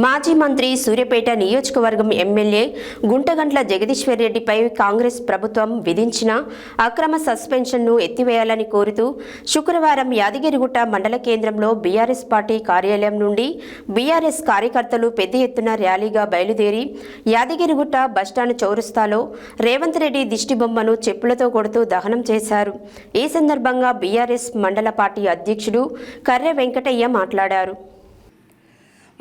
మాజీ మంత్రి సూర్యపేట నియోజకవర్గం ఎమ్మెల్యే గుంటగంట్ల జగదీశ్వర్ రెడ్డిపై కాంగ్రెస్ ప్రభుత్వం విధించిన అక్రమ సస్పెన్షన్ను ఎత్తివేయాలని కోరుతూ శుక్రవారం యాదగిరిగుట్ట మండల కేంద్రంలో బీఆర్ఎస్ పార్టీ కార్యాలయం నుండి బీఆర్ఎస్ కార్యకర్తలు పెద్ద ఎత్తున ర్యాలీగా బయలుదేరి యాదగిరిగుట్ట బస్టాండ్ చౌరస్తాలో రేవంత్ రెడ్డి దిష్టిబొమ్మను చెప్పులతో కొడుతూ దహనం చేశారు. ఈ సందర్భంగా బీఆర్ఎస్ మండల పార్టీ అధ్యక్షుడు కర్రె వెంకటయ్య మాట్లాడారు.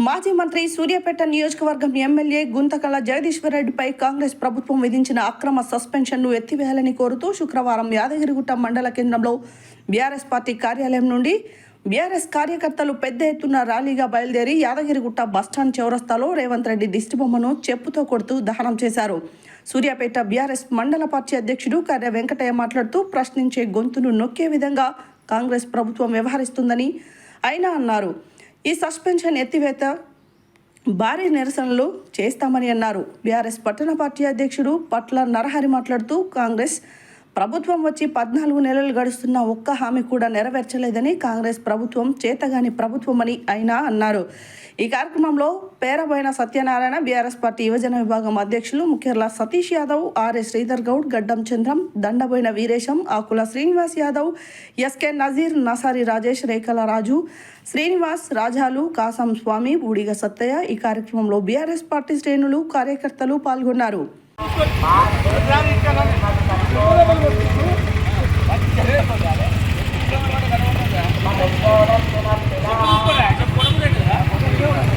మాజీ మంత్రి సూర్యాపేట నియోజకవర్గం ఎమ్మెల్యే గుంతకల జగదీశ్వరరెడ్డిపై కాంగ్రెస్ ప్రభుత్వం విధించిన అక్రమ సస్పెన్షన్ను ఎత్తివేయాలని కోరుతూ శుక్రవారం యాదగిరిగుట్ట మండల కేంద్రంలో బీఆర్ఎస్ పార్టీ కార్యాలయం నుండి బీఆర్ఎస్ కార్యకర్తలు పెద్ద ఎత్తున ర్యాలీగా బయలుదేరి యాదగిరిగుట్ట బస్టాండ్ చౌరస్తాలో రేవంత్ రెడ్డి దిష్టిబొమ్మను చెప్పుతో కొడుతూ దహనం చేశారు. సూర్యాపేట బీఆర్ఎస్ మండల పార్టీ అధ్యక్షుడు కర్రె వెంకటయ్య మాట్లాడుతూ ప్రశ్నించే గొంతును నొక్కే విధంగా కాంగ్రెస్ ప్రభుత్వం వ్యవహరిస్తుందని ఆయన అన్నారు. ఈ సస్పెన్షన్ ఎత్తివేత భారీ నిరసనలు చేస్తామని అన్నారు. బీఆర్ఎస్ పట్టణ పార్టీ అధ్యక్షుడు పట్ల నరహరి మాట్లాడుతూ కాంగ్రెస్ ప్రభుత్వం వచ్చి పద్నాలుగు నెలలు గడుస్తున్న ఒక్క హామీ కూడా నెరవేర్చలేదని కాంగ్రెస్ ప్రభుత్వం చేతగాని ప్రభుత్వమని ఆయన అన్నారు. ఈ కార్యక్రమంలో పేరబోయిన సత్యనారాయణ బీఆర్ఎస్ పార్టీ యువజన విభాగం అధ్యక్షులు ముఖ్యర్ల సతీష్ యాదవ్ ఆర్ఎస్ శ్రీధర్ గౌడ్ గడ్డం చంద్రం దండబోయిన వీరేశం ఆకుల శ్రీనివాస్ యాదవ్ ఎస్కే నజీర్ నసారి రాజేష్ రేఖల రాజు శ్రీనివాస్ రాజాలు కాసం స్వామి బూడిగ సత్తయ్య ఈ కార్యక్రమంలో బీఆర్ఎస్ పార్టీ శ్రేణులు కార్యకర్తలు పాల్గొన్నారు. Thank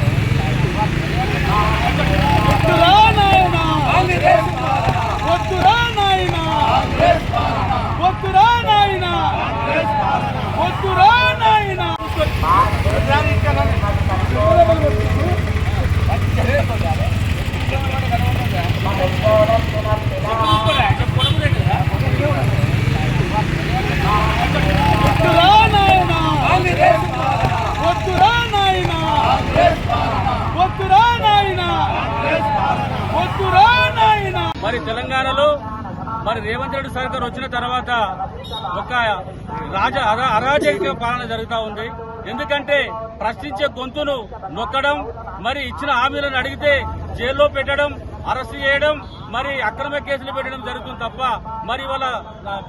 you. మరి తెలంగాణలో మరి రేవంత్ రెడ్డి సర్కార్ వచ్చిన తర్వాత ఒక రాజ అరా- అరాజక పాలన జరుగుతూ ఉంది. ఎందుకంటే ప్రశ్నించే గొంతును నొక్కడం మరి ఇచ్చిన హామీలను అడిగితే జైల్లో పెట్టడం అరెస్ట్ చేయడం మరి అక్రమ కేసులు పెట్టడం జరుగుతుంది తప్ప మరి ఇవాళ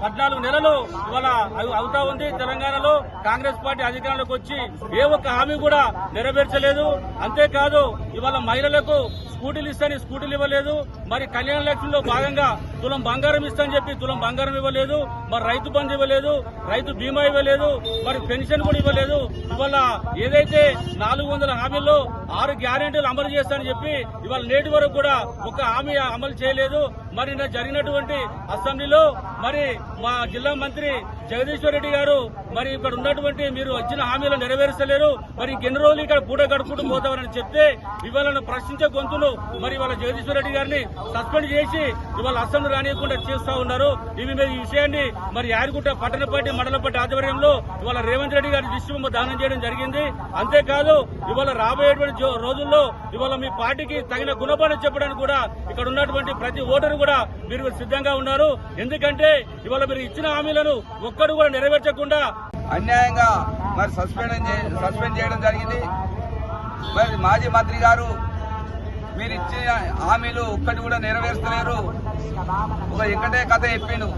పద్నాలుగు నెలలు ఇవాళ అవుతా ఉంది తెలంగాణలో. కాంగ్రెస్ పార్టీ అధికారంలోకి వచ్చి ఏ ఒక్క హామీ కూడా నెరవేర్చలేదు. అంతేకాదు ఇవాళ మహిళలకు స్కూటీలు ఇస్తాని స్కూటీలు ఇవ్వలేదు. మరి కళ్యాణ లక్ష్యంలో భాగంగా తులం బంగారం ఇస్తాని చెప్పి తులం బంగారం ఇవ్వలేదు. మరి రైతు బంధు ఇవ్వలేదు. రైతు బీమా ఇవ్వలేదు. మరి పెన్షన్ కూడా ఇవ్వలేదు. ఇవాళ ఏదైతే నాలుగు వందల హామీల్లో ఆరు గ్యారెంటీలు అమలు చేస్తానని చెప్పి ఇవాళ నేటి వరకు కూడా ఒక హామీ అమలు చేయలేదు. మరి జరిగినటువంటి అసెంబ్లీలో మరి మా జిల్లా మంత్రి జగదీశ్వర్ రెడ్డి గారు మరి ఇక్కడ ఉన్నటువంటి మీరు వచ్చిన హామీలు నెరవేర్చలేరు మరి ఇంకెన్ని రోజులు ఇక్కడ పూట గడుపుకుంటూ పోతామని చెప్తే ఇవాళ ప్రశ్నించే గొంతులు మరి ఇవాళ జగదీశ్వర్ రెడ్డి గారిని సస్పెండ్ చేసి ఇవాళ అసెంబ్లీ రానియకుండా చేస్తా ఉన్నారు. ఇవి మీద ఈ విషయాన్ని మరి యాదగుట్ట పట్టణ పార్టీ ఆధ్వర్యంలో ఇవాళ రేవంత్ రెడ్డి గారి దృష్టి దానం చేయడం జరిగింది. అంతేకాదు ఇవాళ రాబోయేటువంటి రోజుల్లో ఇవాళ మీ పార్టీకి తగిన గుణపాఠం చెప్పడానికి కూడా ఇక్కడ ఉన్నటువంటి ప్రతి ఓటరు కూడా మీరు సిద్ధంగా ఉన్నారు. ఎందుకంటే ఇవాళ మీరు ఇచ్చిన హామీలను ఒక్కడు కూడా నెరవేర్చకుండా అన్యాయంగా మరి సస్పెండ్ చే- సస్పెండ్ చేయడం జరిగింది. మరి మాజీ మంత్రి గారు మీరు ఇచ్చిన హామీలు ఒక్కటి కూడా నెరవేర్చలేరు. ఒక ఎక్కటే కథ చెప్పిండు.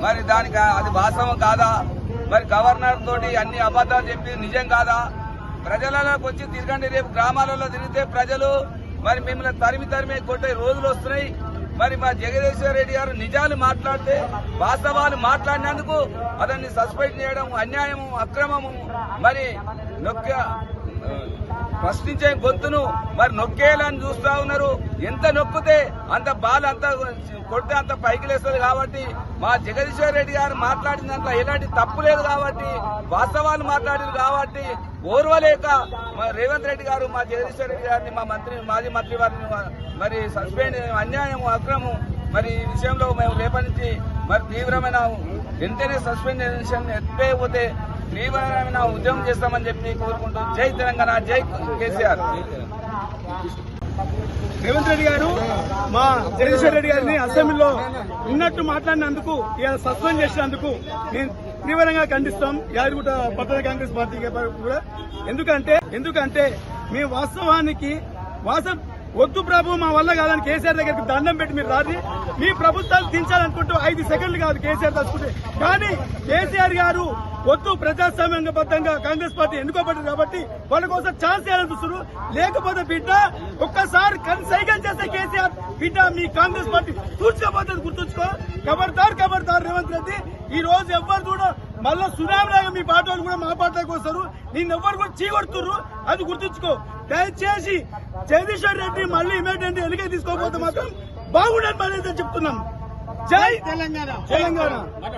మరి దానికి అది వాస్తవం కాదా? మరి గవర్నర్ తోటి అన్ని అబద్ధాలు చెప్పి నిజం కాదా? ప్రజలలోకి వచ్చి తిరగండి రేపు గ్రామాలలో తిరిగితే ప్రజలు మరి మిమ్మల్ని తరిమి తరిమి కొట్టే రోజులు వస్తున్నాయి. మరి మా జగదీశ్వర్ రెడ్డి గారు నిజాలు మాట్లాడితే వాస్తవాలు మాట్లాడినందుకు అతన్ని సస్పెండ్ చేయడం అన్యాయము అక్రమము మరి నొక్క ప్రశ్నించే గొంతును మరి నొక్కేయాలని చూస్తా ఉన్నారు. ఎంత నొక్కితే అంత బాల్ అంత కొడితే అంత పైకి లేస్తుంది కాబట్టి మా జగదీశ్వర్ రెడ్డి గారు మాట్లాడిన దాంట్లో ఎలాంటి తప్పు లేదు కాబట్టి వాస్తవాలు మాట్లాడింది కాబట్టి ఓర్వలేక మా రేవంత్ రెడ్డి గారు మా జగదీశ్వర్ రెడ్డి గారిని మా మంత్రి మాజీ మంత్రి వారిని మరి సస్పెండ్ అన్యాయం అక్రమం మరి ఈ విషయంలో మేము రేపటి నుంచి మరి తీవ్రమైన వెంటనే ఎత్తే ఎత్తిపోతే తీవ్రమైన ఉద్యమం చేస్తామని చెప్పి కోరుకుంటూ జై తెలంగాణ జై కేసీఆర్. రేవంత్ రెడ్డి గారు మా జగదీశ్వర్ రెడ్డి గారిని అసెంబ్లీలో ఉన్నట్టు మాట్లాడినందుకు ఇలా సస్పెండ్ చేసినందుకు నేను తీవ్రంగా ఖండిస్తాం. యాదగిరిగుట్ట పట్టణ కాంగ్రెస్ పార్టీ కూడా. ఎందుకంటే ఎందుకంటే మీ వాస్తవానికి వాసం వద్దు ప్రభు మా వల్ల కాదని కేసీఆర్ దగ్గరికి దండం పెట్టి మీరు రాత్రి మీ ప్రభుత్వాలు దించాలనుకుంటూ ఐదు సెకండ్లు కాదు కేసీఆర్ తలుచుకుంటే కానీ కేసీఆర్ గారు వద్దు ప్రజాస్వామ్యంగబద్ధంగా కాంగ్రెస్ పార్టీ ఎన్నుకోబడ్డారు కాబట్టి వాళ్ళ కోసం ఛాన్స్ ఇవ్వాలని చూస్తున్నారు లేకపోతే బిడ్డ ఒక్కసారి కన్సైగల్ చేస్తే కేసీఆర్ బిడ్డ మీ కాంగ్రెస్ పార్టీ తూర్చుకోబోతుంది గుర్తుంచుకో. ఖబర్దార్ ఖబర్దార్ రేవంత్ రెడ్డి. ఈ రోజు ఎవ్వరు కూడా మళ్ళా సునామీ లాగా మీ వాళ్ళు కూడా మా పార్టీలోకి వస్తారు. నిన్ను ఎవ్వరు కూడా చీకొడుతున్నారు అది గుర్తుంచుకో. దయచేసి జగదీశ్వర్ రెడ్డి మళ్ళీ ఇమీడియట్ ఎన్నిక తీసుకోకపోతే మాత్రం బాగుండని పని చెప్తున్నాం. జై తెలంగాణ. తెలంగాణ.